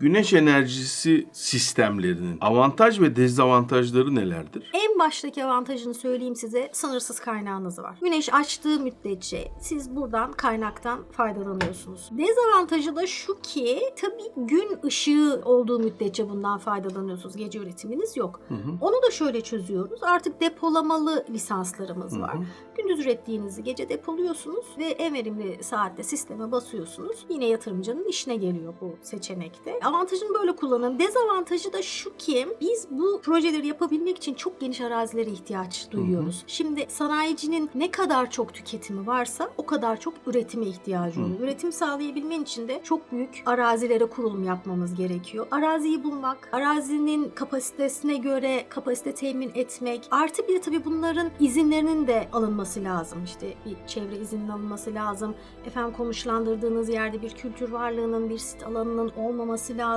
Güneş enerjisi sistemlerinin avantaj ve dezavantajları nelerdir? En baştaki avantajını söyleyeyim size. Sınırsız kaynağınız var. Güneş açtığı müddetçe siz buradan kaynaktan faydalanıyorsunuz. Dezavantajı da şu ki tabii gün ışığı olduğu müddetçe bundan faydalanıyorsunuz. Gece üretiminiz yok. Hı hı. Onu da şöyle çözüyoruz. Artık depolamalı lisanslarımız Hı var. hı. Gündüz ürettiğinizi gece depoluyorsunuz ve en verimli saatte sisteme basıyorsunuz. Yine yatırımcının işine geliyor bu seçenekte. Avantajını böyle kullanın. Dezavantajı da şu ki biz bu projeleri yapabilmek için çok geniş arazilere ihtiyaç duyuyoruz. Şimdi sanayicinin ne kadar çok tüketimi varsa o kadar çok üretime ihtiyacı Hı. oluyor. Üretim sağlayabilmen için de çok büyük arazilere kurulum yapmamız gerekiyor. Araziyi bulmak, arazinin kapasitesine göre kapasite temin etmek, artı bir de tabii bunların izinlerinin de alınması lazım. İşte bir çevre izninin alınması lazım. Efendim konuşlandırdığınız yerde bir kültür varlığının, bir sit alanının olmaması